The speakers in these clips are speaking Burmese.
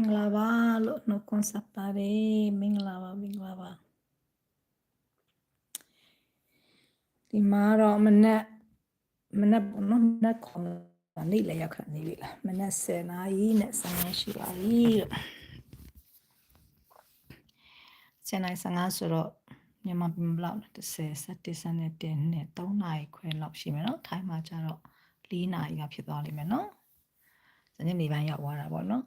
င်္ဂလာပါလို့နှုတ်ခွန်းဆက်ပါတယ်မင်္ဂလာပါမင်္ဂလာပါဒီမှာတော့မနက်မနက်ပေါ့နော်မနက်ခေါင်းနေ့လည်းရောက်ခါနေပြီလားမနက်10နာရီနဲ့15ရှိပါပြီလို့10နာရီ15ဆိုတော့မြန်မာပြည်မလောက်30 17 17နဲ့3နာရီခွဲလောက်ရှိမယ်နော်ထိုင်းမှာကျတော့4နာရီကဖြစ်သွားလိမ့်မယ်နော်ညနေပိုင်းရောက်သွားတာပေါ့နော်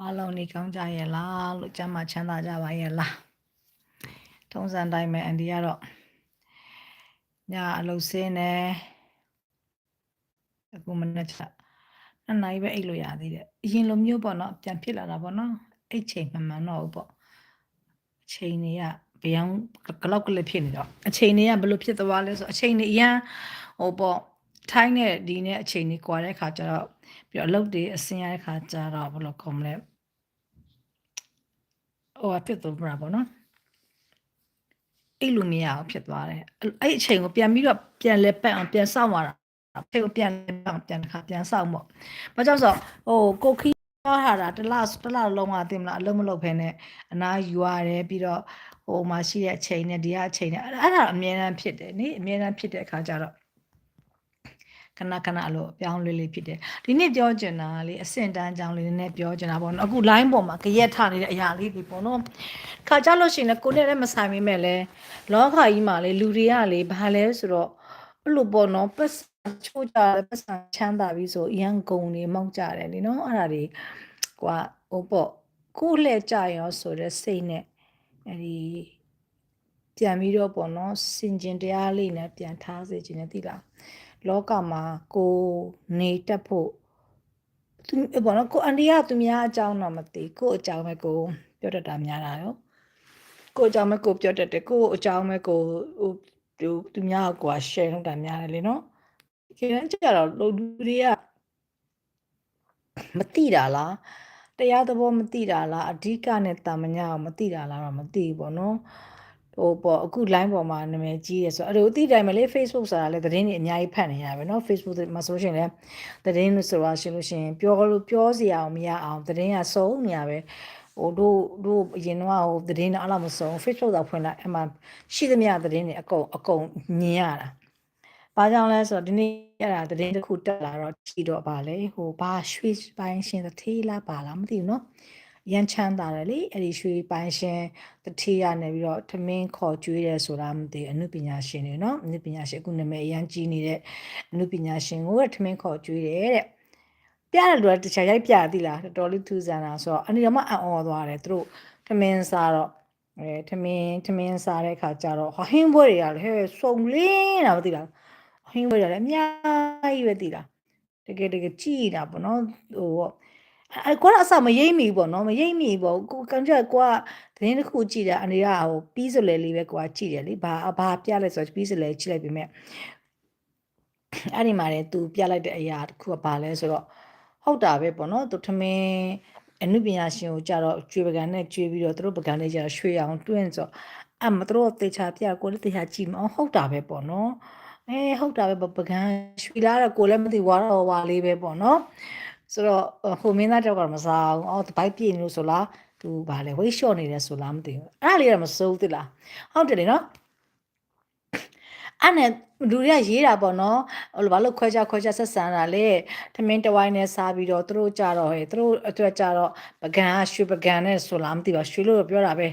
အားလုံးနေကောင်းကြရဲ့လားလို့ကျမ်းမာချမ်းသာကြပါရဲ့လားထုံးစံတိုင်းပဲအန်ဒီကတော့ညအလုပ်ဆင်းနေအခုမနေ့ကနှစ်နာရီပဲအိတ်လို့ရသေးတယ်အရင်လိုမျိုးပေါ့နော်ပြန်ဖြစ်လာတာပေါ့နော်အိတ်ချိန်မှန်မှန်တော့ဘူးပေါ့အချိန်တွေကဗျောင်းကလောက်ကလေးဖြစ်နေတော့အချိန်တွေကဘယ်လိုဖြစ်သွားလဲဆိုအချိန်တွေအရန်ဟိုပေါ့ထိုင်းနဲ့ဒီနဲ့အချိန်တွေကွာတဲ့ခါကျတော့ ပြီးတော့အလုပ်တွေအစင်ရတဲ့ခါကျတော့ဘယ်လိုကောမလဲဟိုဖြစ်သွားမှာပေါ့နော်အဲ့လိုမရအောင်ဖြစ်သွားတယ်အဲ့အချိန်ကိုပြန်ပြီးတော့ပြန်လဲပတ်အောင်ပြန်စောင့်ရတာအချိန်ကိုပြန်လဲပတ်အောင်ပြန်တစ်ခါပြန်စောင့်ပေါ့ဘာကြောင့်ဆိုဟိုကိုခီးပြောထားတာတစ်လတစ်လလုံးကသိမလားအလုံးမလုံးဖ ೇನೆ အနာယူရတယ်ပြီးတော့ဟိုမှာရှိတဲ့အချိန်နဲ့ဒီကအချိန်နဲ့အဲ့ဒါအမြဲတမ်းဖြစ်တယ်နိအမြဲတမ်းဖြစ်တဲ့အခါကျတော့ ခဏခဏအလိုအပြောင်းလဲလေးဖြစ်တယ်ဒီနေ့ပြောချင်တာလေအဆင့်တန်းအကြောင်းလေးနည်းနည်းပြောချင်တာပေါ့နော်အခု line ပေါ်မှာကြရက်ထနေတဲ့အရာလေးတွေပေါ့နော်ခါကြလို့ရှိရင်လည်းကိုနဲ့လည်းမဆိုင်မိမဲ့လဲလောကကြီးမှာလေလူတွေကလေဘာလဲဆိုတော့အဲ့လိုပေါ့နော်ပတ်ချိုးကြတယ်ပတ်စံချမ်းသာပြီဆိုအရန်ဂုံနေမောက်ကြတယ်လीနော်အဲ့ဒါတွေကွာဟိုပေါ့ကိုလှည့်ကြရောဆိုတဲ့စိတ်နဲ့အဲ့ဒီပြန်ပြီးတော့ပေါ့နော်စင်ကျင်တရားလေးနဲ့ပြန်ထားစေခြင်းနဲ့သိလား လောကမှာကိုနေတတ်ဖို့သူဘောနော်ကိုအန်ဒီကသူများအကြောင်းတော့မသိကိုအကြောင်းပဲကိုပြောတတ်တာများတာရောကိုအကြောင်းပဲကိုပြောတတ်တယ်ကိုအကြောင်းပဲကိုဟိုသူသူများက share လုပ်တာများတယ်လေနော်ဒီကနေ့ကျတော့လူတွေကမသိတာလားတရားသဘောမသိတာလားအဓိကနဲ့တာမညာကိုမသိတာလားတော့မသိဘူးပေါ့နော် ဟိုပေါ့အခု line ပေါ်မှာနာမည်ကြီးရဆိုအဲ့လိုအတိတိုင်းမလေး Facebook ဆိုတာလည်းသတင်းတွေအများကြီးဖတ်နေရပဲเนาะ Facebook မှာဆိုရှင်လည်းသတင်းလို့ဆိုတာရှင်လို့ရှင်ပြောလို့ပြောစရာအောင်မရအောင်သတင်းကစုံနေရပဲဟိုတို့တို့အရင်တော့ဟိုသတင်းတော့အဲ့လိုမစုံ Facebook တော့ဖွင့်လိုက်အမှရှိသမျှသတင်းတွေအကုန်အကုန်မြင်ရတာဘာကြောင့်လဲဆိုတော့ဒီနေ့အဲ့ဒါသတင်းတစ်ခုတက်လာတော့ကြည့်တော့ဗာလေဟိုဘာရွှေပိုင်းရှင်သထေးလားပါလားမသိဘူးเนาะ ရန်ချမ်းသာတယ်လေအဲ့ဒီရွှေပိုင်းရှင်တတိယနေပြီးတော့ထမင်းခေါ်ကျွေးတယ်ဆိုတာမသိအနုပညာရှင်တွေနော်အနုပညာရှင်အခုနာမည်အရန်ကြီးနေတဲ့အနုပညာရှင်ကိုထမင်းခေါ်ကျွေးတယ်တဲ့ပြတဲ့လူကတခြားရိုက်ပြသီလားတော်တော်လေးထူးဆန်းတာဆိုတော့အနေတော့မှအံ့ဩသွားတယ်သူတို့ထမင်းစားတော့အဲထမင်းထမင်းစားတဲ့ခါကျတော့ဟင်းပွဲတွေကလည်းဟဲ့စုံလင်းတာမသိလားဟင်းပွဲတွေကလည်းအများကြီးပဲသိလားတကယ်တကယ်ကြည်တာပေါ့နော်ဟို အဲကိုကအစမရိမ့်မိပေါ့နော်မရိမ့်မိပေါ့ကိုကန်ကြကိုကသတင်းတစ်ခုကြည့်တာအနေကဟိုပြီးစလဲလေးပဲကိုကကြည့်တယ်လေဘာဘာပြလိုက်ဆိုတော့ပြီးစလဲကြည့်လိုက်ပြီမဲ့အဲ့ဒီမှာလေ तू ပြလိုက်တဲ့အရာတစ်ခုကဘာလဲဆိုတော့ဟုတ်တာပဲပေါ့နော် तू ထမင်းအနုပညာရှင်ကိုကြတော့ကျွေပကံနဲ့ကျွေပြီးတော့သူတို့ပကံလေးကြတော့ရွှေအောင်တွင်းဆိုအမတို့တေချာပြကိုလည်းတေချာကြည့်မအောင်ဟုတ်တာပဲပေါ့နော်အဲဟုတ်တာပဲပကံရွှေလာတော့ကိုလည်းမသိဝါတော့ဝါလေးပဲပေါ့နော် ဆိုတော့ဟိုမင်းသားတောက်ကမစားအောင်အော်ဘိုက်ပြည့်နေလို့ဆိုလားသူဗာလဲဝိတ်လျှော့နေတယ်ဆိုလားမသိဘူးအဲ့ဒါလေးတော့မစိုးသလားဟုတ်တယ်လေနော်အဲ့နဲ့လူတွေကရေးတာပေါ့နော်ဟိုဘာလို့ခွဲခြားခွဲခြားဆက်ဆံတာလဲထမင်းတဝိုင်းနဲ့စားပြီးတော့သူတို့ကြတော့ဟဲ့သူတို့အတွက်ကြတော့ပကံကရွှေပကံနဲ့ဆိုလားမသိပါရွှေလို့ပြောတာပဲ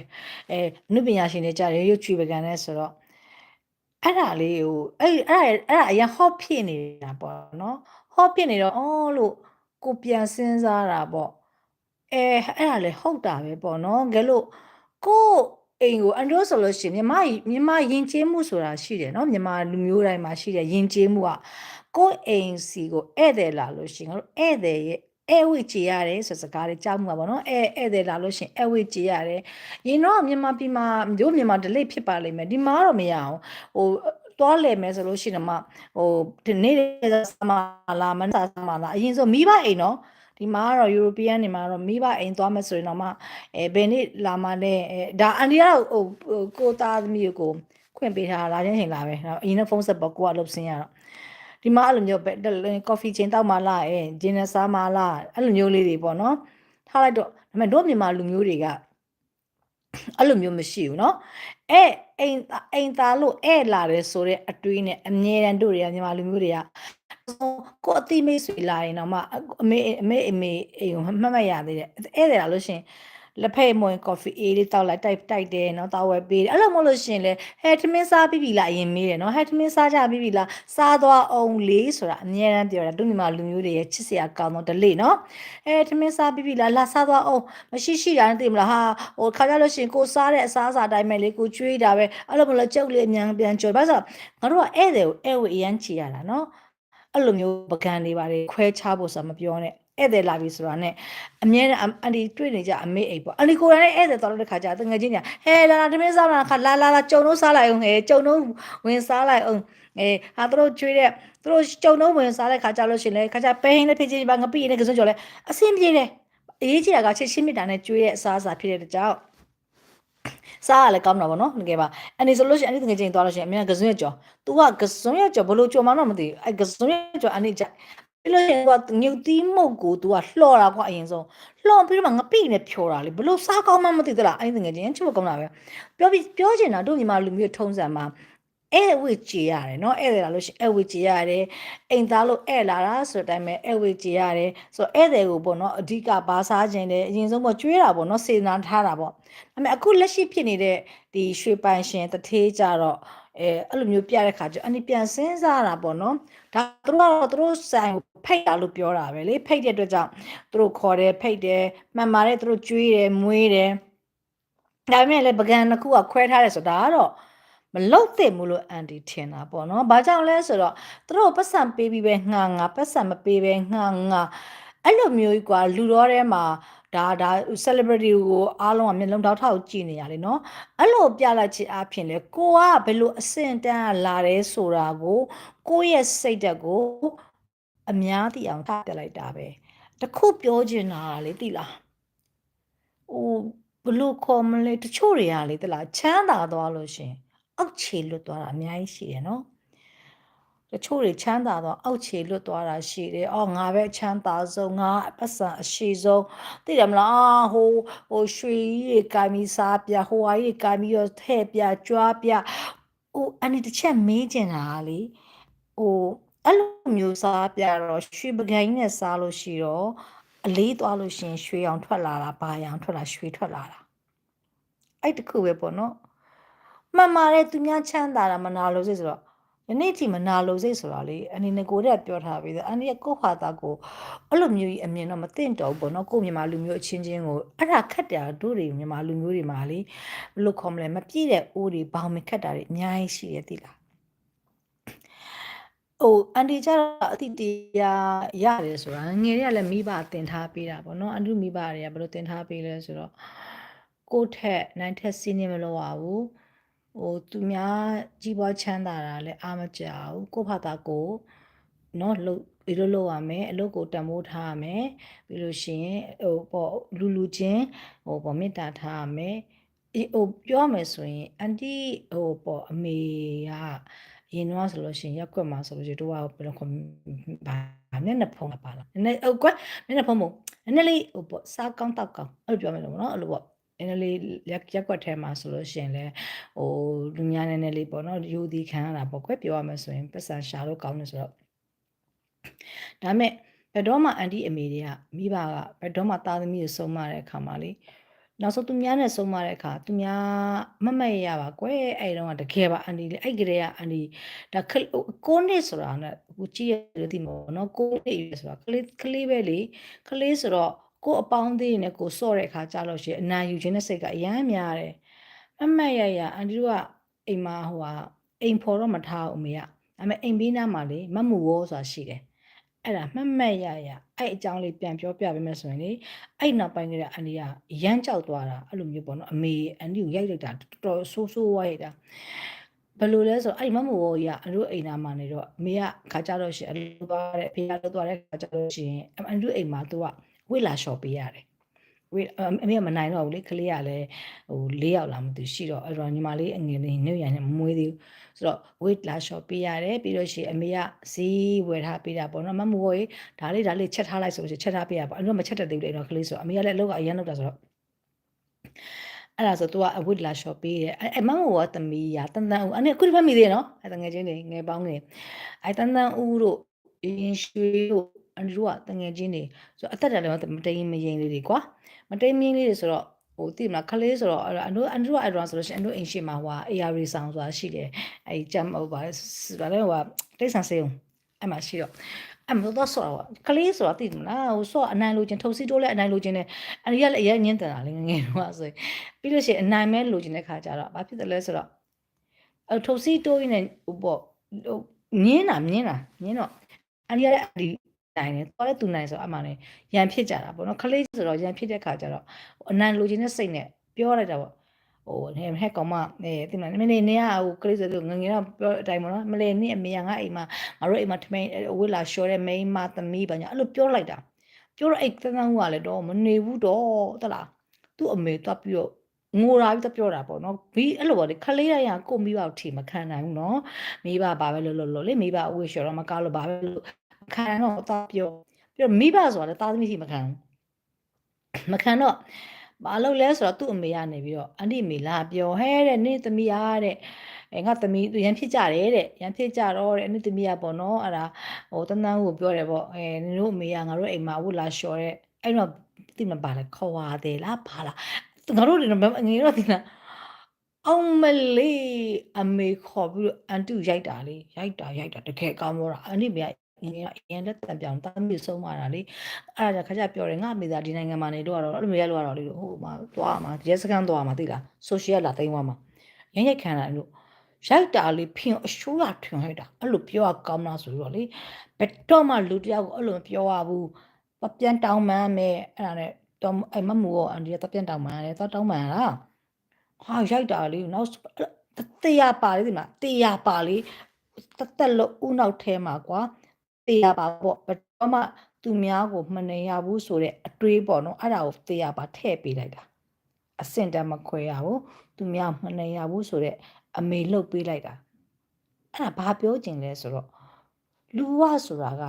အဲနုပညာရှင်တွေကြတယ်ရုပ်ချွေပကံနဲ့ဆိုတော့အဲ့ဒါလေးဟိုအဲ့အဲ့အဲ့ဒါအရင်ဟော့ဖြစ်နေတာပေါ့နော်ဟော့ဖြစ်နေတော့အော်လို့ ကိုပြန်စဉ်းစားတာပေါ့အဲအဲ့ဒါလေဟုတ်တာပဲပေါ့နော်ငယ်လို့ကိုအိမ်ကိုအန်ဒရိုဆိုလို့ရှိရင်မြမမြမယဉ်ကျေးမှုဆိုတာရှိတယ်နော်မြမလူမျိုးတိုင်းမှာရှိတယ်ယဉ်ကျေးမှုကကိုအိမ်စီကိုဧည့်သည်လာလို့ရှိရင်ငါတို့ဧည့်သည်ရဲ့အဲဝိကြည်ရတယ်ဆိုစကားတွေကြောက်မှာပေါ့နော်အဲဧည့်သည်လာလို့ရှိရင်အဲဝိကြည်ရတယ်ရင်တော့မြန်မာပြည်မှာတို့မြန်မာ delay ဖြစ်ပါလိမ့်မယ်ဒီမှာတော့မရအောင်ဟို သွားလဲမယ်ဆိုလို့ရှိရင်မှဟိုဒီနေ့စမလာမနစမလာအရင်ဆိုမိဘအိမ်နော်ဒီမှာကတော့ European နေမှာတော့မိဘအိမ်သွားမယ်ဆိုရင်တော့မှအဲဘယ်နေ့လာမှလဲအဲဒါအန်ဒီကတော့ဟိုကိုသားသမီးကိုခွင့်ပေးထားလာချင်းချိန်လာပဲအရင်ကဖုန်းဆက်ပေါ်ကိုကလှုပ်ဆင်းရတော့ဒီမှာအဲ့လိုမျိုးပဲကော်ဖီချင်းတောက်မှလာအဲဂျင်းနဲ့စားမှလာအဲ့လိုမျိုးလေးတွေပေါ့နော် ထားလိုက်တော့ဒါပေမဲ့တို့မြန်မာလူမျိုးတွေကအဲ့လိုမျိုးမရှိဘူးเนาะ အဲအိမ်အိမ်သားလို့ဧလာတယ်ဆိုတဲ့အတွေးနဲ့အမြဲတမ်းတို့တွေကမြန်မာလူမျိုးတွေကကိုအတိမေးဆွေလာရင်တော့မှအမေအမေအမေအိမ်ကိုမှတ်မှတ်ရသေးတယ်ဧည့်တယ်လားလို့ရှရင် လက်ဖက်မွင် coffee အေးလေးတောက်လိုက်တိုက်တိုက်တယ်နော်တောက်ဝယ်ပေးတယ်အဲ့လိုမဟုတ်လို့ရှင်လဲဟဲ့ထမင်းစားပြီးပြီလားအရင်မေးတယ်နော်ဟဲ့ထမင်းစားကြပြီးပြီလားစားသွားအောင်လေးဆိုတာအများအားပြောတာသူမိမလူမျိုးတွေရဲ့ချစ်စရာကောင်းတော့ delay နော်ဟဲ့ထမင်းစားပြီးပြီလားလာစားသွားအောင်မရှိရှိတာနဲ့သိမလားဟာဟိုခါကြလို့ရှင်ကိုစားတဲ့အစားအစာတိုင်းပဲလေကိုကျွေးတာပဲအဲ့လိုမဟုတ်လို့ကြုတ်လေးအများပြန်ကြော်ပါဆိုတော့ငါတို့ကဧည့်သည်ကိုဧည့်ဝေအရန်ချီရတာနော်အဲ့လိုမျိုးပကံတွေပါတယ်ခွဲခြားဖို့ဆိုတာမပြောနဲ့ ဧည့်သည်လာပြီဆိုတာနဲ့အမြဲတမ်းအန်ဒီတွေ့နေကြအမေအိတ်ပေါ့အန်ဒီကိုယ်တိုင်လည်းဧည့်သည်တော်တဲ့ခါကျတငယ်ချင်းညာဟဲလာလာတမင်းစားလာခါလာလာလာကြုံတော့စားလိုက်အောင်ဟဲကြုံတော့ဝင်စားလိုက်အောင်အဲဟာတို့ကျွေးတဲ့သူတို့ကြုံတော့ဝင်စားတဲ့ခါကျလို့ရှင်လေခါကျပဲဟင်းလေးဖြစ်ချင်းပါငပိနဲ့ကစုံကြော်လဲအဆင်ပြေတယ်အရေးကြီးတာကချစ်ချင်းမြတ်တာနဲ့ကျွေးတဲ့အစားအစာဖြစ်တဲ့ကြောင့်စားရလဲကောင်းတာပေါ့နော်တကယ်ပါအဲ့ဒီဆိုလို့ရှိရင်အဲ့ဒီတကယ်ချင်းသွားလို့ရှိရင်အမြဲကစွန်းရကြော် तू ကကစွန်းရကြော်ဘလို့ကြော်မှတော့မသိဘူးအဲ့ကစွန်းရကြော်အဲ့ဒီကြ ပြီးလို့ရင်ကငုတ်သီးမုတ်ကို तू ကလှော်တာကွာအရင်ဆုံးလှော်ပြီးတော့မှငပိနဲ့ဖြော်တာလေဘလို့စားကောင်းမှမသိသလားအဲ့ဒီငယ်ချင်းချစ်မကောင်းတာပဲပြောပြီးပြောချင်တာတို့ညီမလူမျိုးထုံးစံမှာအဲ့ဝေကြည်ရတယ်နော်အဲ့တယ်လာလို့ရှိရင်အဲ့ဝေကြည်ရတယ်အိမ်သားလို့အဲ့လာတာဆိုတဲ့အတိုင်းပဲအဲ့ဝေကြည်ရတယ်ဆိုတော့အဲ့တယ်ကိုပေါ့နော်အဓိကဘာစားခြင်းလဲအရင်ဆုံးပေါ့ကျွေးတာပေါ့နော်စေနာထားတာပေါ့ဒါပေမဲ့အခုလက်ရှိဖြစ်နေတဲ့ဒီရွှေပိုင်ရှင်တထေးကြတော့ အဲအဲ့လိုမျိုးပြတဲ့ခါကျအနိပြန်စဉ်းစားတာပေါ့နော်ဒါသူတို့ကတော့သူတို့ဆိုင်ကိုဖိတ်တာလို့ပြောတာပဲလေဖိတ်တဲ့အတွက်ကြောင့်သူတို့ခေါ်တယ်ဖိတ်တယ်မှန်ပါတယ်သူတို့ကျွေးတယ်မွေးတယ်ဒါပေမဲ့လည်းပကံတစ်ခုကခွဲထားတယ်ဆိုတာကတော့မလုတ်သင့်ဘူးလို့အန်တီထင်တာပေါ့နော်။ဘာကြောင့်လဲဆိုတော့သူတို့ပတ်စံပေးပြီးပဲငှာငှာပတ်စံမပေးပဲငှာငှာအဲ့လိုမျိုးကြီးကွာလူတော်ထဲမှာ ဒါဒါ celebrity ကိုအားလုံးကမျက်လုံးတောက်ထောက်ကြည့်နေရလေနော်အဲ့လိုပြလိုက်ခြင်းအပြင်လေကိုကဘယ်လိုအဆင့်တန်းလာတယ်ဆိုတာကိုကိုရဲ့စိတ်ဓာတ်ကိုအများသိအောင်ထားပြလိုက်တာပဲတခုပြောချင်တာလေသိလားဟိုဘလို့ခေါ်မလဲတချို့တွေကလေသိလားချမ်းသာသွားလို့ရှင်အောက်ခြေလွတ်သွားတာအများကြီးရှိတယ်နော် တချို့တွေချမ်းသာတော့အောက်ခြေလွတ်သွားတာရှိတယ်။အော်ငါပဲချမ်းသာဆုံးငါပတ်စံအရှိဆုံးသိတယ်မလားအာဟိုဟိုရွှေကြီးတွေကင်ပြီးစားပြဟိုဟာကြီးတွေကင်ပြီးတော့ထဲ့ပြကြွားပြဟိုအနေတစ်ချက်မေးကျင်တာလေဟိုအဲ့လိုမျိုးစားပြတော့ရွှေပကံကြီးနဲ့စားလို့ရှိတော့အလေးသွားလို့ရှင်ရွှေအောင်ထွက်လာတာဘာရောင်ထွက်လာရွှေထွက်လာတာအဲ့တခုပဲပေါ့နော်မှန်ပါတယ်သူများချမ်းသာတာမနာလို့စိတ်ဆိုတော့ ယနေ့ကြည့်မနာလို့စိတ်ဆိုတာလေအနေနဲ့ကိုတက်ပြောထားပြီးသားအနေနဲ့ကိုဟာတာကိုအဲ့လိုမျိုးကြီးအမြင်တော့မသိတော့ဘူးပေါ့နော်ကိုမြန်မာလူမျိုးအချင်းချင်းကိုအဲ့ဒါခက်တာတို့တွေမြန်မာလူမျိုးတွေမှာလေဘယ်လိုခေါ်မလဲမပြည့်တဲ့အိုးတွေဘောင်မခက်တာတွေအများကြီးရှိရသေးလားဟိုအန်တီကျတော့အတိတရားရတယ်ဆိုတာငယ်တွေကလည်းမိဘတင်ထားပေးတာပေါ့နော်အန်တူမိဘတွေကဘယ်လိုတင်ထားပေးလဲဆိုတော့ကိုထက်နိုင်ထက်စီးနေမလို့ပါဘူး ဟိုသူများကြီးပွားချမ်းသာတာလည်းအားမကြဘူးကိုဖတာကိုနော်လှုပ်ဒီလိုလုပ်ရမယ်အလုပ်ကိုတံမိုးထားရမယ်ပြီးလို့ရှိရင်ဟိုပေါ့လူလူချင်းဟိုပေါ့မေတ္တာထားရမယ်အေးဟိုပြောမယ်ဆိုရင်အန်တီဟိုပေါ့အမေကရင်တော့ဆိုလို့ရှိရင်ရက်ွက်မှာဆိုလို့ရှိရင်တို့ကဘယ်လိုခေါ်ဘာမျက်နှာဖုံးပါလားနည်းနည်းဟိုကွက်မျက်နှာဖုံးမို့နည်းနည်းလေးဟိုပေါ့စားကောင်းတောက်ကောင်းအဲ့လိုပြောမယ်လို့နော်အဲ့လိုပေါ့ နည်းနည်းလေးရက်ရက်ွက်ထဲမှာဆိုလို့ရှိရင်လည်းဟိုလူများနည်းနည်းလေးပေါ့နော်ယူသည်ခံရတာပေါ့ကွက်ပြောရမယ်ဆိုရင်ပတ်စံရှာလို့ကောင်းတယ်ဆိုတော့ဒါမဲ့ဘယ်တော့မှအန်တီအမေတွေကမိဘကဘယ်တော့မှသားသမီးကိုဆုံးမတဲ့အခါမှာလေနောက်ဆုံးသူများနဲ့ဆုံးမတဲ့အခါသူများမမတ်ရပါကွယ်အဲ့တော့တကယ်ပါအန်တီလေအဲ့ကလေးကအန်တီဒါကိုနှစ်ဆိုတာနဲ့ကိုကြည့်ရလို့ဒီမို့နော်ကိုနှစ်ဆိုတာကလေးကလေးပဲလေကလေးဆိုတော့ ကိုအပေါင်းသေးနဲ့ကိုစော့တဲ့အခါကြာလို့ရှိရင်အနာယူခြင်းတဲ့စိတ်ကအယမ်းများတယ်အမတ်ရရအန်တီတို့ကအိမ်မှာဟိုဟာအိမ်ဖော်တော့မထားအောင်မေကဒါပေမဲ့အိမ်ဘေးနားမှာလေမမှုဝေါ်ဆိုတာရှိတယ်အဲ့ဒါမှတ်မှတ်ရရအဲ့အကြောင်းလေးပြန်ပြောပြပေးမယ်ဆိုရင်လေအဲ့နောက်ပိုင်းကလေးအန်ဒီကရမ်းကြောက်သွားတာအဲ့လိုမျိုးပေါ့နော်အမေအန်ဒီကိုရိုက်လိုက်တာတော်တော်ဆိုးဆိုးဝါးရတာဘယ်လိုလဲဆိုအဲ့မမို့ဘောကြီးကအန်တို့အိမ်နာမှာနေတော့အမေကခါကြတော့ရှင်အလုပ်သွားတဲ့အဖေကလုပ်သွားတဲ့ခါကြတော့ရှင်အန်တို့အိမ်မှာသူက ဝိလာလျှော်ပေးရတယ်ဝေးအမေကမနိုင်တော့ဘူးလေကလေးကလည်းဟို၄ယောက်လာမသိရှိတော့အဲ့တော့ညီမလေးအငယ်လေးနှုတ်ရနဲ့မမွေးသေးဘူးဆိုတော့ weight လာ shop ပေးရတယ်ပြီးတော့ရှိအမေကဈေးဝယ်ထားပေးတာပေါ့နော်မမဝေးဒါလေးဒါလေးချက်ထားလိုက်ဆိုလို့ချက်ထားပေးရပါအဲ့တော့မချက်တတ်သေးဘူးလေအဲ့တော့ကလေးဆိုအမေကလည်းအလုပ်ကအရင်လုပ်တာဆိုတော့အဲ့ဒါဆို तू ကအဝတ်လာ shop ပေးတယ်အဲ့မမကသမီးရတန်တန်ဦးအဲ့အခုဒီဘက်မိသေးနော်အဲ့တငယ်ချင်းတွေငယ်ပေါင်းနေအဲ့တန်တန်ဦးတို့ရင်ရွှေတို့ အန်တို့ကတငယ်ချင်းတွေဆိုအသက်တယ်လည်းမတိမ်မရင်လေးတွေကွာမတိမ်မရင်လေးတွေဆိုတော့ဟိုတိမလားခလေးဆိုတော့အန်တို့အန်တို့ကအဲ့တော့ဆိုလို့ရှိရင်အန်တို့အိမ်ရှိမှာဟို AR ဆောင်ဆိုတာရှိတယ်အဲ့ဂျမ်ဟိုပါဗာလဲဟိုတိတ်ဆန်စေုံအဲ့မှာရှိတော့အမတော့ဆော့တော့ကလေးဆိုတာသိမလားဟိုဆော့အနိုင်လိုချင်ထုတ်စီတိုးလဲအနိုင်လိုချင်တယ်အန်ဒီကလည်းအရင်ညင်းတန်တာလေငငယ်တော့ဆိုပြီးလို့ရှိရင်အနိုင်မဲလိုချင်တဲ့ခါကျတော့ဘာဖြစ်တယ်လဲဆိုတော့အထုတ်စီတိုးရင်းနဲ့ဟိုပေါ့ဟိုညင်းတာညင်းတာညင်းတော့အန်ဒီကလည်းအန်ဒီ နိုင်တယ်တော်လည်းသူနိုင်ဆိုအမှန်နဲ့ရန်ဖြစ်ကြတာပေါ့နော်ခလေးဆိုတော့ရန်ဖြစ်တဲ့ခါကျတော့အနိုင်လိုချင်တဲ့စိတ်နဲ့ပြောလိုက်တာပေါ့ဟိုဟဲ့ဟဲ့ကောင်မအဲတင်မမနေနေရဟိုကလေးဆိုတော့ငငယ်တော့ပြောအတိုင်းပေါ့နော်မလဲနေအမေကငါအိမ်မှာငါတို့အိမ်မှာထမင်းဝစ်လာလျှော်တဲ့မိန်းမသမီးပါညာအဲ့လိုပြောလိုက်တာပြောတော့အိတ်တန်းတန်းကလည်းတော့မနေဘူးတော့တလားသူ့အမေတွားပြီးတော့ငိုတာပြီးတော့ပြောတာပေါ့နော်ဘီအဲ့လိုပေါ့လေခလေးရရကိုမိဘကိုထီမခံနိုင်ဘူးနော်မိဘဘာပဲလို့လို့လို့လေမိဘအဝေးလျှော်တော့မကားလို့ဘာပဲလို့ ခံတော့တော့ပြောပြီးတော့မိဘဆိုတာလည်းသားသမီးထီမခံမခံတော့ဘာလို့လဲဆိုတော့သူ့အမေကနေပြီးတော့အန်တီမေလာပြောဟဲတဲ့နေ့သမီးအားတဲ့အဲငါသမီးရန်ဖြစ်ကြတယ်တဲ့ရန်ဖြစ်ကြတော့တဲ့အနှစ်သမီးကပေါ့နော်အဲ့ဒါဟိုတန်းတန်းကိုပြောတယ်ပေါ့အဲနင်တို့အမေကငါတို့အိမ်မှာဝတ်လာလျှော်တဲ့အဲ့တော့တိမပါလဲခေါ်ရတယ်လားဘာလားငါတို့တွေတော့ငယ်တော့ဒီလားအောင်မလေးအမေခေါ်ပြီးတော့အန်တူရိုက်တာလေရိုက်တာရိုက်တာတကယ်ကောင်းတော့အန်တီမေက ငယ်ကအရင်လက်တံပြောင်တာမျိုးဆုံးလာတာလေအဲ့ဒါခါကျပြောတယ်ငါအမေသားဒီနိုင်ငံမှာနေတော့တော့အဲ့လိုမျိုးရလို့ရတော့လေဟိုမှာသွားမှာရဲစခန်းသွားမှာသိလားဆိုရှယ်လာသိမ်းသွားမှာရမ်းရိုက်ခံတာလို့ရိုက်တာလေးဖင်အရှိုးရထွင်လိုက်တာအဲ့လိုပြောရကောင်းလားဆိုတော့လေဘယ်တော့မှလူတယောက်ကိုအဲ့လိုပြောရဘူးပပြန်တောင်းမှန်းမယ်အဲ့ဒါနဲ့တော့အဲ့မမူရောအန်ဒီကတပြန်တောင်းမှန်းတယ်တော့တောင်းမှန်းလားဟာရိုက်တာလေးနောက်တရားပါလေဒီမှာတရားပါလေတသက်လို့ဥနောက်ထဲမှာကွာ တရားပါပေါ့ဘယ်တော့မှသူများကိုမနေရဘူးဆိုတဲ့အတွေးပေါ့နော်အဲ့ဒါကိုတရားပါထည့်ပေးလိုက်တာအစင်တမခွဲရဘူးသူများမနေရဘူးဆိုတဲ့အမေလှုပ်ပေးလိုက်တာအဲ့ဒါဘာပြောချင်လဲဆိုတော့လူဝဆိုတာက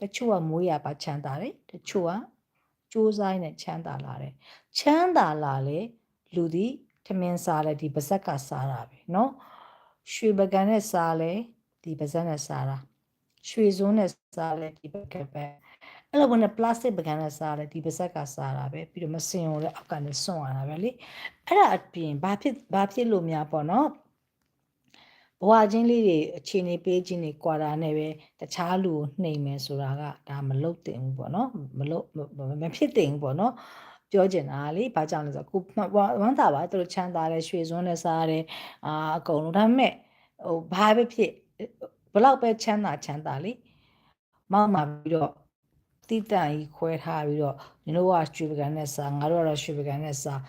တချို့ကမွေးရပါချမ်းသာတယ်တချို့ကစူးစိုင်းနဲ့ချမ်းသာလာတယ်ချမ်းသာလာလေလူဒီထမင်းစားလဲဒီပါဇက်ကစားတာပဲเนาะရွှေပကံနဲ့စားလဲဒီပါဇက်နဲ့စားတာ ရွှေစွန်းနဲ့စားလဲဒီဘက်ကပဲအဲ့လိုဘယ်နဲ့ plastic ပကံနဲ့စားလဲဒီပါဇက်ကစားတာပဲပြီးတော့မစင်ရောလဲအောက်ကနေစွန့်ရတာပဲလေအဲ့ဒါအပြင်ဘာဖြစ်ဘာဖြစ်လို့များပေါ့နော်ဘဝချင်းလေးတွေအခြေအနေပေးခြင်းတွေကွာတာနဲ့ပဲတခြားလူကိုနှိမ်မယ်ဆိုတာကဒါမလုပ်တင်ဘူးပေါ့နော်မလုပ်မဖြစ်တင်ဘူးပေါ့နော်ပြောချင်တာလေဘာကြောင့်လဲဆိုတော့ကိုဝမ်းသာပါသူတို့ချမ်းသာတယ်ရွှေစွန်းနဲ့စားတယ်အာအကုန်လုံးဒါပေမဲ့ဟိုဘာပဲဖြစ် ဘလောက်ပဲချမ်းသာချမ်းသာလေမောက်မှာပြီးတော့တိတန်ကြီးခွဲထားပြီးတော့ညီတို့ကရွှေပကံနဲ့စားငါတို့ကတော့ရွှေပကံနဲ့စား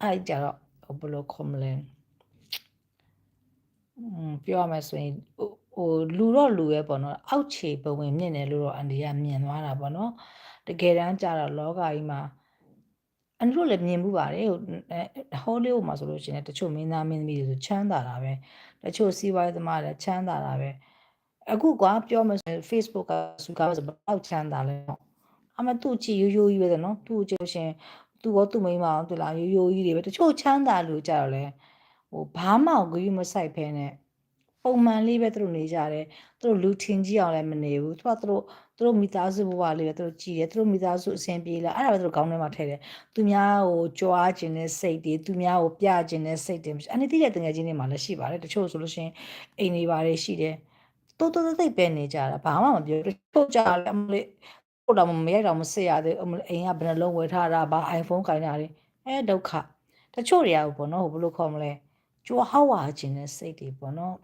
အဲ့ကြတော့ဘယ်လိုခေါ်မလဲပြောရမယ်ဆိုရင်ဟိုလူတော့လူပဲပေါ့နော်အောက်ခြေဘဝင်မြင့်တယ်လို့တော့အန်ဒီကမြင်သွားတာပေါ့နော်တကယ်တမ်းကျတော့လောကကြီးမှာအန်တို့လည်းမြင်မှုပါတယ်ဟိုလီဝုဒ်မှာဆိုလို့ရှိရင်တချို့မင်းသားမင်းသမီးတွေဆိုချမ်းသာတာပဲတချို့စီးပွားရေးသမားတွေချမ်းသာတာပဲ အခုကွာပြောမယ်ဆိုရင် Facebook ကစူကားဆိုဘယ်လောက်ချမ်းသာလဲအမသူ့ကြည့်ရိုးရိုးကြီးပဲနော်သူ့ကြည့်ရှင်သူ့ရောသူ့မိန်းမအောင်သူလားရိုးရိုးကြီးတွေပဲတချို့ချမ်းသာလို့ကြတော့လဲဟိုဘာမှဂရုမစိုက်ဖဲနဲ့ပုံမှန်လေးပဲသူတို့နေကြတယ်သူတို့လူထင်ကြီးအောင်လည်းမနေဘူးသူကသူတို့သူတို့မိသားစုဘဝလေးပဲသူတို့ကြည်တယ်သူတို့မိသားစုအဆင်ပြေလာအဲ့ဒါပဲသူတို့ခေါင်းထဲမှာထည့်တယ်သူများဟိုကြွားခြင်းနဲ့စိတ်တွေသူများကိုပြခြင်းနဲ့စိတ်တွေအနေတိတဲ့တငယ်ချင်းတွေမှာလည်းရှိပါတယ်တချို့ဆိုလို့ရှိရင်အိမ်နေပါတယ်ရှိတယ် တိုးတိုးသိပ်ပဲနေကြတာဘာမှမပြောတချို့ကြလည်းအမလေးဟိုတော့မရိုက်တော့မစစ်ရသေးအမလေးအိမ်ကဘယ်နှလုံးဝယ်ထားတာဘာ iPhone ခိုင်းတာတွေအဲဒုက္ခတချို့တွေကပေါ့နော်ဟိုဘယ်လိုခေါ်မလဲကြွားဟောက်ဝါခြင်းနဲ့စိတ်တွေပေါ့နော်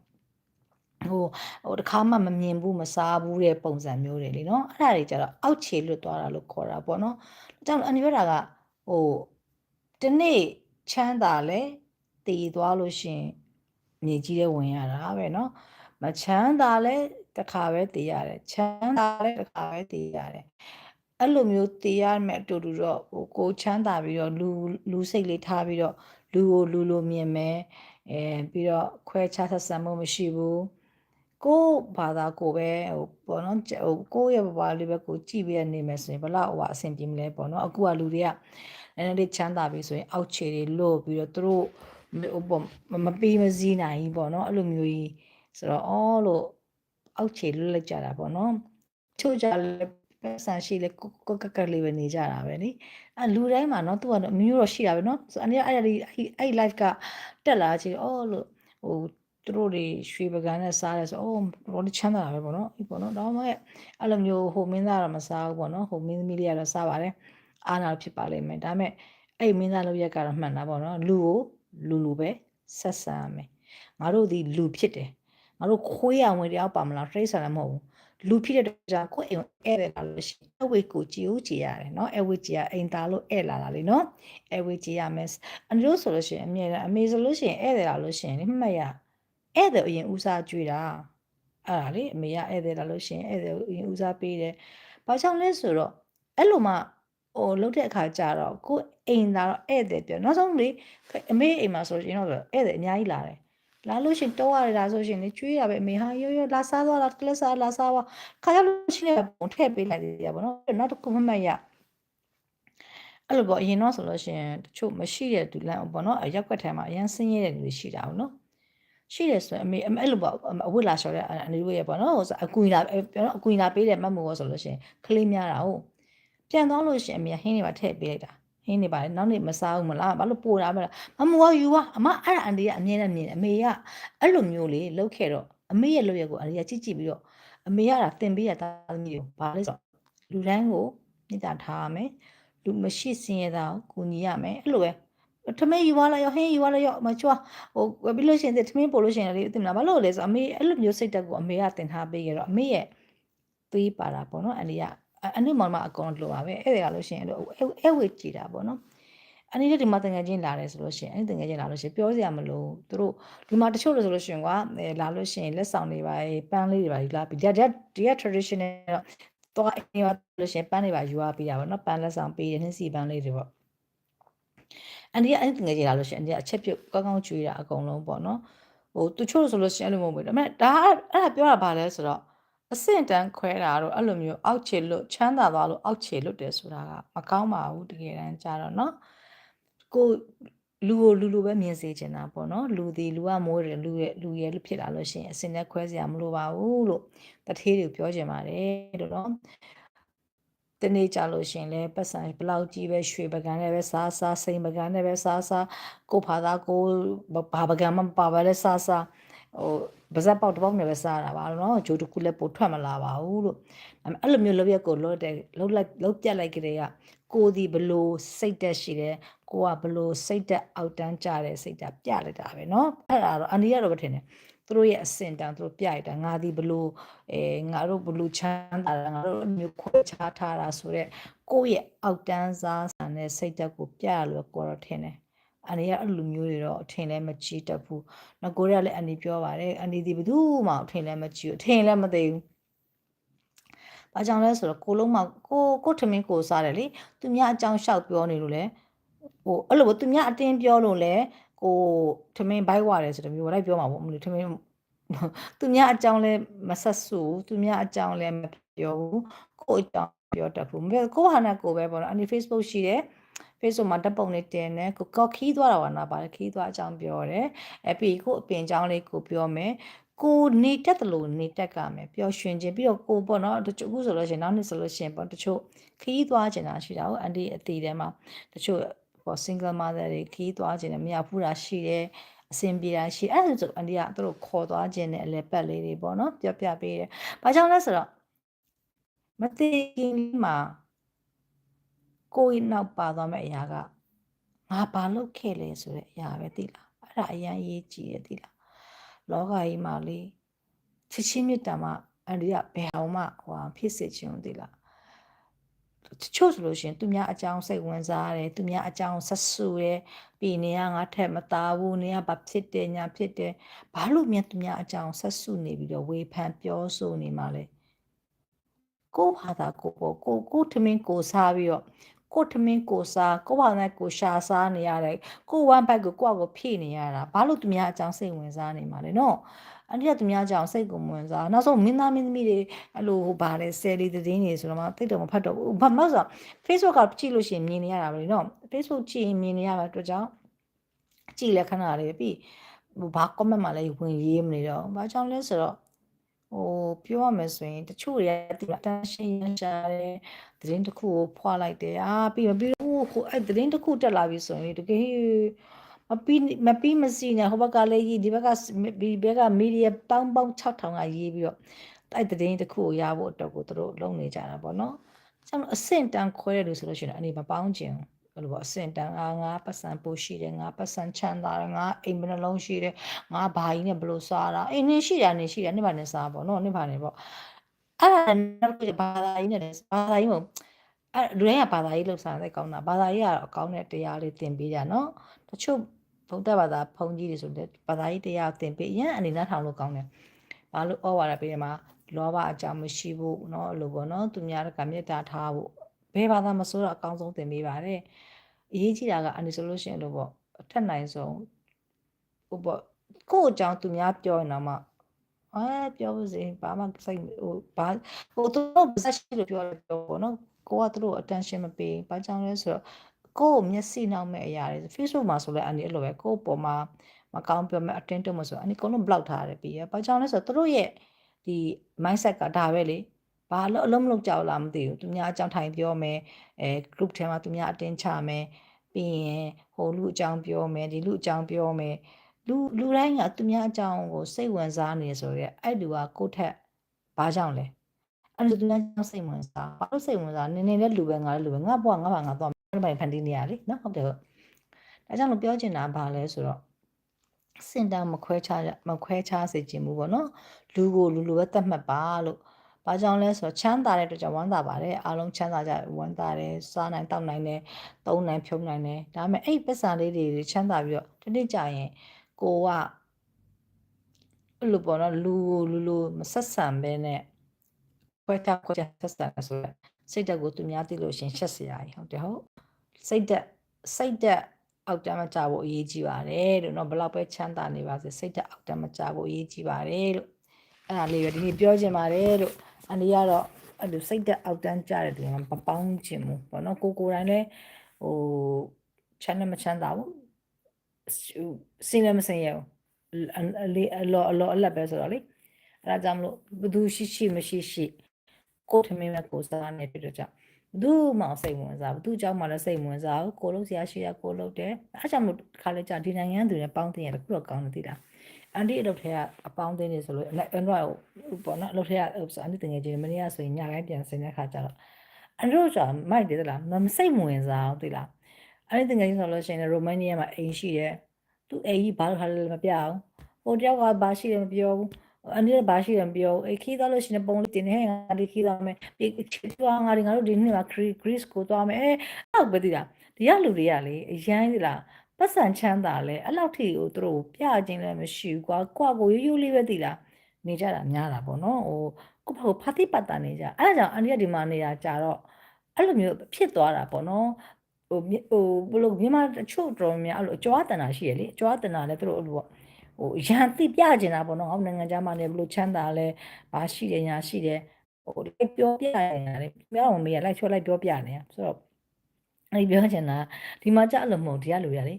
ဟိုဟိုတခါမှမမြင်ဘူးမစားဘူးတဲ့ပုံစံမျိုးတွေလေနော်အဲ့ဒါတွေကြတော့အောက်ခြေလွတ်သွားတာလို့ခေါ်တာပေါ့နော်ဒါကြောင့်အန်ဒီပြောတာကဟိုဒီနေ့ချမ်းသာလဲတည်သွားလို့ရှင်မြေကြီးတဲ့ဝင်ရတာပဲနော် မချမ်းသာလဲတခါပဲတည်ရတယ်ချမ်းသာလဲတခါပဲတည်ရတယ်အဲ့လိုမျိုးတည်ရမယ်အတူတူတော့ဟိုကိုချမ်းသာပြီးတော့လူလူစိတ်လေးထားပြီးတော့လူကိုလူလိုမြင်မယ်အဲပြီးတော့ခွဲခြားဆက်ဆံမှုမရှိဘူးကိုယ့်ဘာသာကိုပဲဟိုပေါ့နော်ဟိုကိုယ့်ရဲ့ဘာသာလေးပဲကိုကြည့်ပြီးနေမယ်ဆိုရင်ဘလောက်ဟိုအဆင်ပြေမလဲပေါ့နော်အခုကလူတွေကနည်းနည်းလေးချမ်းသာပြီဆိုရင်အောက်ခြေတွေလို့ပြီးတော့သူတို့ဟိုပေါ့မပေးမစည်းနိုင်ဘူးပေါ့နော်အဲ့လိုမျိုးကြီး ဆိုတော့အော်လို့အောက်ခြေလွတ်လိုက်ကြတာပေါ့နော်ချို့ကြလည်းပတ်စံရှိလဲကိုကိုကကလေးပဲနေကြတာပဲနိအဲလူတိုင်းမှာနော်သူကတော့မျိုးတော့ရှိတာပဲနော်ဆိုအဲ့အဲ့အဲ့အဲ့ live ကတက်လာချင်အော်လို့ဟိုသူတို့တွေရွှေပကံနဲ့စားတယ်ဆိုအော်ဘောလုံးချမ်းသာတာပဲပေါ့နော်ဒီပေါ့နော်ဒါမှမဟုတ်အဲ့လိုမျိုးဟိုမင်းသားတော့မစားဘူးပေါ့နော်ဟိုမင်းသမီးလေးကတော့စားပါတယ်အားနာဖြစ်ပါလိမ့်မယ်ဒါပေမဲ့အဲ့မင်းသားလုပ်ရက်ကတော့မှန်တာပေါ့နော်လူကိုလူလူပဲဆက်ဆံရမယ်ငါတို့ဒီလူဖြစ်တယ် ငါတို့ခွေးရဝင်တယောက်ပါမလားတိရစ္ဆာန်လည်းမဟုတ်ဘူးလူဖြစ်တဲ့ကြာကိုအိမ်အဲ့တယ်လာလို့ရှိရင်အဝေးကိုကြည်ဦးကြည်ရတယ်နော်အဝေးကြည်ရအိမ်သားလို့အဲ့လာတာလေနော်အဝေးကြည်ရမယ်အမျိုးဆိုလို့ရှိရင်အမြဲတမ်းအမေဆိုလို့ရှိရင်အဲ့တယ်လာလို့ရှိရင်ဒီမှတ်ရအဲ့တယ်အရင်ဦးစားကြွေးတာအဲ့ဒါလေအမေကဧည့်သည်လာလို့ရှင်ဧည့်သည်အရင်ဦးစားပေးတယ်။ဘာကြောင့်လဲဆိုတော့အဲ့လိုမှဟိုလှုပ်တဲ့အခါကျတော့ကိုအိမ်သာတော့ဧည့်သည်ပြောနောက်ဆုံးလေအမေအိမ်မှာဆိုရင်တော့ဧည့်သည်အများကြီးလာတယ်။ လာလို့ရှိရင်တော့ရတာဆိုရှင်လေကျွေးရပဲအမေဟာရောရောလာစားသွားလားကလစားလာစားသွားခါရလို့ရှိရင်ပုံထည့်ပေးလိုက်သေးတယ်ပေါ့နော်နောက်တစ်ခုမမှတ်ရအဲ့လိုပေါ့အရင်တော့ဆိုလို့ရှိရင်တချို့မရှိတဲ့သူလမ်းပေါ့နော်အရက်ွက်ထဲမှာအရန်ဆင်းရဲတဲ့လူတွေရှိတာပေါ့နော်ရှိတယ်ဆိုရင်အမေအဲ့လိုပေါ့အဝတ်လာလျှော်တဲ့အနေတို့ရဲ့ပေါ့နော်အကူလာပြောတော့အကူလာပေးတယ်မတ်မို့ဆိုလို့ရှိရင်ကလေးများတာဟုတ်ပြန်သွားလို့ရှိရင်အမေဟင်းတွေပါထည့်ပေးလိုက်တာ ဟင်းနေပါလေနောက်နေ့မစားဘူးမလားဘာလို့ပို့တာမလားမမကယူပါအမအဲ့ဒါအန်ဒီကအမြဲတမ်းမြင်တယ်အမေကအဲ့လိုမျိုးလေးလှုပ်ခဲ့တော့အမေရဲ့လှုပ်ရက်ကိုအန်ဒီကကြည့်ကြည့်ပြီးတော့အမေကတာတင်ပေးရတာသမီးကိုဘာလဲဆိုလူတိုင်းကိုမြစ်တာထားရမယ်လူမရှိစင်ရတာကိုကူညီရမယ်အဲ့လိုပဲထမင်းယူသွားလိုက်ရောဟင်းယူသွားလိုက်ရောမချွာဟိုပြီးလို့ရှိရင်ထမင်းပို့လို့ရှိရင်လေတင်မလားဘာလို့လဲဆိုအမေအဲ့လိုမျိုးစိတ်တက်ကိုအမေကတင်ထားပေးကြတော့အမေရဲ့သွေးပါတာပေါ့နော်အန်ဒီက အနုမောင်မအကောင်လို့ပါပဲအဲ့ဒါလို့ရှိရင်အဲ့အဲ့ဝေကြည်တာပေါ့နော်အနည်းဒီမှာတငယ်ချင်းလာတယ်ဆိုလို့ရှိရင်အဲ့တငယ်ချင်းလာလို့ရှိရင်ပြောစရာမလိုသူတို့ဒီမှာတချို့လို့ဆိုလို့ရှိရင်ကွာလာလို့ရှိရင်လက်ဆောင်တွေပါပန်းလေးတွေပါယူလာပြီးဒီကဒီက traditional တော့အိမ်မှာလို့ရှိရင်ပန်းတွေပါယူရပေးတာပေါ့နော်ပန်းလက်ဆောင်ပေးတယ်နှင်းစီပန်းလေးတွေပေါ့အန်ဒီကအဲ့တငယ်ချင်းလာလို့ရှိရင်အန်ဒီကအချက်ပြုတ်ကောင်းကောင်းကျွေးတာအကုန်လုံးပေါ့နော်ဟိုတချို့ဆိုလို့ရှိရင်အဲ့လိုမဟုတ်ဘူးဒါပေမဲ့ဒါအဲ့ဒါပြောတာဘာလဲဆိုတော့ အဆင့်တန်းခွဲတာတော့အဲ့လိုမျိုးအောက်ခြေလွတ်ချမ်းသာသွားလို့အောက်ခြေလွတ်တယ်ဆိုတာကမကောင်းပါဘူးတကယ်တမ်းကြတော့เนาะကိုလူကိုလူလိုပဲမြင်စေချင်တာပေါ့နော်လူဒီလူကမိုးတယ်လူရဲ့လူရဲ့ဖြစ်လာလို့ရှိရင်အစင်နဲ့ခွဲစရာမလိုပါဘူးလို့တထေးတွေပြောချင်ပါတယ်လို့နော်တနေ့ကြလို့ရှင်လဲပတ်စံဘလောက်ကြီးပဲရွှေပကံနဲ့ပဲစားစားစိန်ပကံနဲ့ပဲစားစားကိုဖာသားကိုဘာပကံမပါပါလဲစားစားဟို ပါဇက်ပေါက်တစ်ပေါက်နဲ့ပဲစားတာပါနော်ဂျိုးတစ်ခုလည်းပိုထွက်မလာပါဘူးလို့ဒါပေမဲ့အဲ့လိုမျိုးလောရက်ကိုလောတဲ့လောလိုက်လောပြက်လိုက်ကြတဲ့ကကိုဒီဘလို့စိတ်သက်ရှိတယ်ကိုကဘလို့စိတ်သက်အောက်တန်းကြတဲ့စိတ်သက်ပြလိုက်တာပဲနော်အဲ့ဒါတော့အန်ဒီကတော့မထင်နဲ့သူတို့ရဲ့အစင်တန်သူတို့ပြလိုက်တာငါဒီဘလို့အဲငါတို့ဘလို့ချမ်းသာတာငါတို့မျိုးခွဲခြားထားတာဆိုတော့ကိုယ့်ရဲ့အောက်တန်းစားဆန်တဲ့စိတ်သက်ကိုပြရလို့ကိုတော့ထင်တယ် အနေကအဲ့လိုမျိုးတွေတော့အထင်လည်းမကြည့်တတ်ဘူး။ငကိုရလည်းအနေပြောပါတယ်အနေဒီဘယ်သူမှအထင်လည်းမကြည့်ဘူးအထင်လည်းမသိဘူး။ဘာကြောင့်လဲဆိုတော့ကိုလုံးမကိုကိုထမင်းကိုစားတယ်လေသူများအကြောင်းလျှောက်ပြောနေလို့လေဟိုအဲ့လိုသူများအတင်းပြောလို့လေကိုထမင်းဘိုက်ဝရတယ်ဆိုတော့မျိုးလိုက်ပြောမှာပေါ့မလို့ထမင်းသူများအကြောင်းလဲမဆက်စုသူများအကြောင်းလဲမပြောဘူးကိုအကြောင်းပြောတတ်ဘူးကိုဟာနဲ့ကိုပဲပေါ့နော်အနေ Facebook ရှိတယ် Facebook မှာဓာတ်ပုံလေးတင်တယ်ကိုကော်ခီးသွားတာပါနော်ဗါခီးသွားအကြောင်းပြောတယ်အပြီးကိုအပင်အကြောင်းလေးကိုပြောမယ်ကိုနေတက်တယ်လို့နေတက်ကမယ်ပျော်ရွှင်ခြင်းပြီးတော့ကိုပေါ့နော်တချို့အခုဆိုလို့ရှိရင်နောက်နေ့ဆိုလို့ရှိရင်ပေါ့တချို့ခီးသွားခြင်းတာရှိတာဟုတ်အန်ဒီအတီထဲမှာတချို့ပေါ့ single mother တွေခီးသွားခြင်းနဲ့မရဘူးတာရှိတယ်အဆင်ပြေတာရှိအဲ့ဒါဆိုအန်ဒီကသူတို့ခေါ်သွားခြင်းနဲ့အလဲပတ်လေးတွေပေါ့နော်ပြောပြပေးတယ်။ဘာကြောင့်လဲဆိုတော့မသိခင်မှာ ကိုယ်နောက်ပါသွားမယ့်အရာကငါဘာလုပ်ခဲ့လဲဆိုတဲ့အရာပဲသိလားအဲ့ဒါအရင်ရေးကြည့်ရသိလားလောကကြီးမှာလေချစ်ချင်းမြတ်တာမှအန်ဒီကဘယ်အောင်မှဟိုဖြစ်စေချင်သိလားတချို့ဆိုလို့ရှိရင်သူများအကြောင်းစိတ်ဝင်စားတယ်သူများအကြောင်းဆက်ဆူတယ်ပြီးနေကငါထက်မသားဘူးနေကဘာဖြစ်တယ်ညာဖြစ်တယ်ဘာလို့မြတ်သူများအကြောင်းဆက်ဆူနေပြီးတော့ဝေဖန်ပြောဆိုနေမှလဲကိုယ့်ဘာသာကိုပေါ့ကိုကိုထမင်းကိုစားပြီးတော့ ကိုထမင်းကိုစားကိုဘာသာကိုရှာစားနေရတယ်ကိုဝမ်းဘက်ကိုကိုယ့်အကိုဖြည့်နေရတာဘာလို့သူများအကြောင်းစိတ်ဝင်စားနေမှာလဲနော်အန်တီကသူများကြောင့်စိတ်ကိုဝင်စားနောက်ဆုံးမင်းသားမင်းသမီးတွေအဲ့လိုဟိုဗာလဲဆယ်လီသတင်းတွေဆိုတော့မှတိတ်တော့မဖတ်တော့ဘူးဘာမှမဆို Facebook ကကြည့်လို့ရှိရင်မြင်နေရတာပဲနော် Facebook ကြည့်ရင်မြင်နေရတာအတွက်ကြောင့်ကြည့်လဲခဏလေးပြီးဟိုဘာ comment မှလည်းဝင်ရေးမနေတော့ဘာကြောင့်လဲဆိုတော့ ဟိုပြောရမယ်ဆိုရင်တချို့တွေကဒီမှာ attention ရရှာတယ်သတင်းတစ်ခုကိုဖွာလိုက်တယ်အာပြီးမပြီးတော့ဟိုအဲ့သတင်းတစ်ခုတက်လာပြီဆိုရင်တကယ်မပြီးမပြီးမစီနဲ့ဟိုဘက်ကလည်းရေးဒီဘက်ကဒီဘက်ကမီဒီယာပေါင်းပေါင်း6000ကရေးပြီးတော့အဲ့သတင်းတစ်ခုကိုရဖို့အတွက်ကိုသူတို့လုပ်နေကြတာပေါ့နော်ကျွန်တော်အဆင့်တန်းခွဲတယ်လို့ဆိုလို့ရှိရင်အနေမပေါင်းခြင်းဘူး ဘယ်လိုပေါ့အဆင့်တန်းအားငါပတ်စံပို့ရှိတယ်ငါပတ်စံချမ်းသာတယ်ငါအိမ်ဘယ်နှလုံးရှိတယ်ငါဘာကြီးနဲ့ဘယ်လိုစားတာအိမ်နေရှိတာနေရှိတာနေပါနဲ့စားပေါ့နော်နေပါနဲ့ပေါ့အဲ့ဒါနောက်တစ်ခုဘာသာကြီးနဲ့ဘာသာကြီးမို့အဲ့လူတိုင်းကဘာသာကြီးလောက်စားတဲ့ကောင်းတာဘာသာကြီးကတော့အကောင်းတဲ့တရားလေးသင်ပေးကြနော်တချို့ဗုဒ္ဓဘာသာဘုန်းကြီးတွေဆိုတဲ့ဘာသာကြီးတရားသင်ပေးရင်အနေနဲ့ထောင်လို့ကောင်းတယ်ဘာလို့ဩဝါဒပေးတယ်မှာလောဘအကြောင်းမရှိဘူးเนาะအဲ့လိုပေါ့เนาะသူများကမေတ္တာထားဖို့ ဘယ်ဘာသာမဆိုတော့အကောင်းဆုံးသင်ပေးပါတယ်အရေးကြီးတာကအနေဆိုလို့ရှိရင်လို့ပေါ့အထက်နိုင်ဆုံးဟိုပေါ့ကိုယ့်အကြောင်းသူများပြောရင်တော့မှအဲပြောပါစေဘာမှစိတ်ဟိုဘာဟိုသူတို့ပါရှိလို့ပြောတယ်ပြောပေါ့နော်ကိုကသူတို့ attention မပေးဘာကြောင့်လဲဆိုတော့ကိုယ့်မျက်စိနောက်မဲ့အရာတွေ Facebook မှာဆိုလဲအနေအဲ့လိုပဲကိုယ့်ပေါ်မှာမကောင်းပြောမဲ့ attention မဆိုအနေအကုန်လုံး block ထားရတယ်ပြီးရဘာကြောင့်လဲဆိုတော့သူတို့ရဲ့ဒီ mindset ကဒါပဲလေ ဘာလို့အလုံးမလုံးကြောက်လားမသိဘူးသူများအကြောင်းထိုင်ပြောမယ်အဲ group ထဲမှာသူများအတင်းချမယ်ပြီးရင်ဟိုလူအကြောင်းပြောမယ်ဒီလူအကြောင်းပြောမယ်လူလူတိုင်းကသူများအကြောင်းကိုစိတ်ဝင်စားနေဆိုရဲအဲ့လူကကိုယ့်ထက်ဘာကြောင့်လဲအဲ့လူသူများကြောင့်စိတ်ဝင်စားဘာလို့စိတ်ဝင်စားနေနေတဲ့လူပဲငါလည်းလူပဲငါဘွားငါဘာငါတော့မပိုင်ဖန်တီးနေရလေနော်ဟုတ်တယ်ဟုတ်ဒါကြောင့်လို့ပြောချင်တာဘာလဲဆိုတော့စင်တန်းမခွဲခြားမခွဲခြားစေခြင်းဘူးပေါ့နော်လူကိုလူလိုပဲတတ်မှတ်ပါလို့ ။ဘာကြောင့်လဲဆိုတော့ချမ်းသာတဲ့အတွက်ကြောင့်ဝမ်းသာပါတယ်။အားလုံးချမ်းသာကြဝမ်းသာတယ်၊စားနိုင်တောက်နိုင်တယ်၊သုံးနိုင်ဖြုံးနိုင်တယ်။ဒါပေမဲ့အဲ့ပတ်စံလေးတွေချမ်းသာပြီးတော့တနေ့ကျရင်ကိုကလူပေါ်တော့လူလူလူမဆက်ဆံပဲနဲ့ခွဲခြားခွဲခြားဆက်ဆံဆိုတော့စိတ်ဓာတ်ကိုသူများသိလို့ရှင်ရှက်စရာကြီးဟုတ်တယ်ဟုတ်စိတ်ဓာတ်စိတ်ဓာတ်အောက်တမ်းမကြဖို့အရေးကြီးပါတယ်လို့နော်ဘလောက်ပဲချမ်းသာနေပါစေစိတ်ဓာတ်အောက်တမ်းမကြဖို့အရေးကြီးပါတယ်လို့အဲ့ဒါလေးပဲဒီနေ့ပြောချင်ပါတယ်လို့ အန်ဒီကတော့အဲ့လိုစိတ်ဓာတ်အောက်တန်းကြတဲ့သူကမပေါင်းချင်ဘူးပေါ့နော်ကိုကိုယ်တိုင်လည်းဟိုချမ်းနဲ့မချမ်းသာဘူးစင်လည်းမစင်ရဘူးအလေးအလောအလောအလက်ပဲဆိုတော့လေအဲ့ဒါကြောင့်မလို့ဘသူရှိရှိမရှိရှိကိုထမင်းနဲ့ကိုစားနေပြတော့ကြောင့်ဘသူမှစိတ်ဝင်စားဘူးသူเจ้าမှလည်းစိတ်ဝင်စားဘူးကိုလုံးစရာရှိရကိုလုံးတယ်အဲ့ကြောင့်မလို့ခါလေကြာဒီနိုင်ငံသူနဲ့ပေါင်းတင်ရတခုတော့ကောင်းတယ်သိလား အန်တီအလုပ်ထဲကအပေါင်းအသင်းတွေဆိုလို့အန်တော့ပေါ့နော်အလုပ်ထဲကအန်တီတငယ်ချင်းမနေ့ကဆိုရင်ညတိုင်းပြန်ဆင်းတဲ့ခါကျတော့အန်တို့ကမိုက်တယ်သလားမစိတ်ဝင်စားဘူးသိလားအန်တီတငယ်ချင်းဆိုလို့ရှိရင်ရိုမန်နီးယားမှာအိမ်ရှိတယ်သူအိမ်ကြီးဘာလို့ခါလဲမပြအောင်ဟိုတယောက်ကဘာရှိတယ်မပြောဘူးအန်ဒီကဘာရှိတယ်မပြောဘူးအေးခီးသွားလို့ရှိရင်ပုံလေးတင်နေဟဲ့ငါဒီခီးသွားမယ်ပြီးချစ်သွားငါဒီငါတို့ဒီနေ့မှာ Greece ကိုသွားမယ်အဲအဲ့ပဲသိလားဒီကလူတွေကလေအရန်သလား ပတ်စံချမ်းသာလဲအဲ့လောက်ထိကိုသူတို့ပြခြင်းလည်းမရှိဘူးကွာကွာကိုရိုးရိုးလေးပဲတည်လားနေကြတာများတာပေါ့နော်ဟိုကိုဟိုဖာတိပတ်တာနေကြအဲ့ဒါကြောင့်အန်ဒီကဒီမှာနေတာကြာတော့အဲ့လိုမျိုးဖြစ်သွားတာပေါ့နော်ဟိုဟိုဘလို့မြန်မာတချို့တော်များအဲ့လိုအကြွားတန်တာရှိရလေအကြွားတန်တာလည်းသူတို့အဲ့လိုပေါ့ဟိုရန်တိပြကျင်တာပေါ့နော်နိုင်ငံခြားမှာလည်းဘလို့ချမ်းသာလဲဘာရှိတယ်ညာရှိတယ်ဟိုပြောပြနေတာလေမြောက်အောင်မေးရလိုက်ချွတ်လိုက်ပြောပြနေတာဆိုတော့အဲ့ဒီပြောချင်တာဒီမှာကြလို့မဟုတ်တရားလူရလေ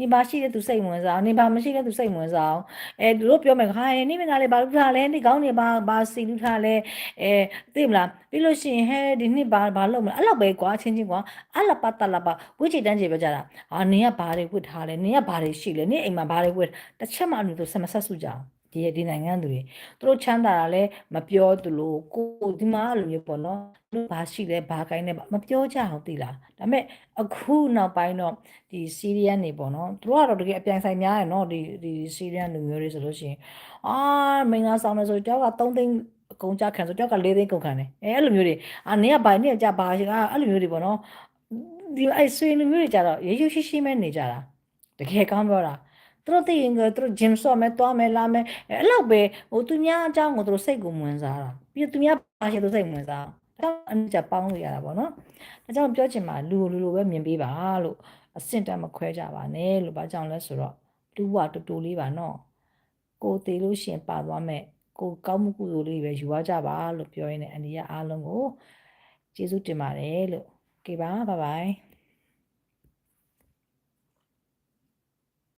နေပါရှိတဲ့သူစိတ်ဝင်စားနေပါမရှိတဲ့သူစိတ်ဝင်စားအောင်အဲသူတို့ပြောမယ်ခါရင်နေမနာလေဘာလို့ထားလဲနေကောင်းနေပါဘာစီလူထားလဲအဲသိမလားပြီးလို့ရှိရင်ဟဲဒီနှစ်ဘာဘာလုပ်မလဲအဲ့လောက်ပဲကွာချင်းချင်းကွာအဲ့လာပတ်တလာပါဝိချေတန်းကြီးပြောကြတာဟာနင်ကဘာတွေဝတ်ထားလဲနင်ကဘာတွေရှိလဲနင်အိမ်မှာဘာတွေဝတ်တစ်ချက်မှအလို့သူဆက်မဆက်စုကြအောင် ဒီဒီနိုင်ငံသူတွေသူတို့ချမ်းသာတာလဲမပြောသူလို့ကိုဒီမှာလိုမျိုးပေါ့နော်သူဘာရှိလဲဘာကိုင်းလဲမပြောကြအောင်သိလားဒါပေမဲ့အခုနောက်ပိုင်းတော့ဒီစီးရီးယန်နေပေါ့နော်သူတို့ကတော့တကယ်အပြိုင်ဆိုင်များရယ်နော်ဒီဒီစီးရီးယန်လူမျိုးတွေဆိုလို့ရှိရင်အာမင်္ဂလာဆောင်နေဆိုတယောက်က3သိန်းအကုန်ကြခံဆိုတယောက်က4သိန်းကုန်ခံတယ်အဲအဲ့လိုမျိုးတွေအာနေကဘာနေကြဘာရှိကအဲ့လိုမျိုးတွေပေါ့နော်ဒီအဲ့ဆွေလူမျိုးတွေကြတော့ရေရွရှိရှိမဲနေကြတာတကယ်ကောင်းပြောတာ သူတို့သိရင်ကသူတို့ gym ဆော့မယ်တွားမယ်လာမယ်အဲ့လောက်ပဲဟိုသူများအကြောင်းကိုသူတို့စိတ်ကိုဝင်စားတာပြီးတော့သူများပါရှိသူစိတ်ဝင်စားဒါကြောင့်အနည်းကြပေါင်းလို့ရတာပေါ့နော်ဒါကြောင့်ပြောချင်မှာလူကိုလူလိုပဲမြင်ပေးပါလို့အစင့်တက်မခွဲကြပါနဲ့လို့ဘာကြောင့်လဲဆိုတော့လူကတူတူလေးပါနော်ကိုသေးလို့ရှရင်ပါသွားမဲ့ကိုကောင်းမှုကုသိုလ်လေးပဲယူသွားကြပါလို့ပြောရင်းနဲ့အန်ဒီကအားလုံးကိုကျေးဇူးတင်ပါတယ်လို့ Okay ပါ bye bye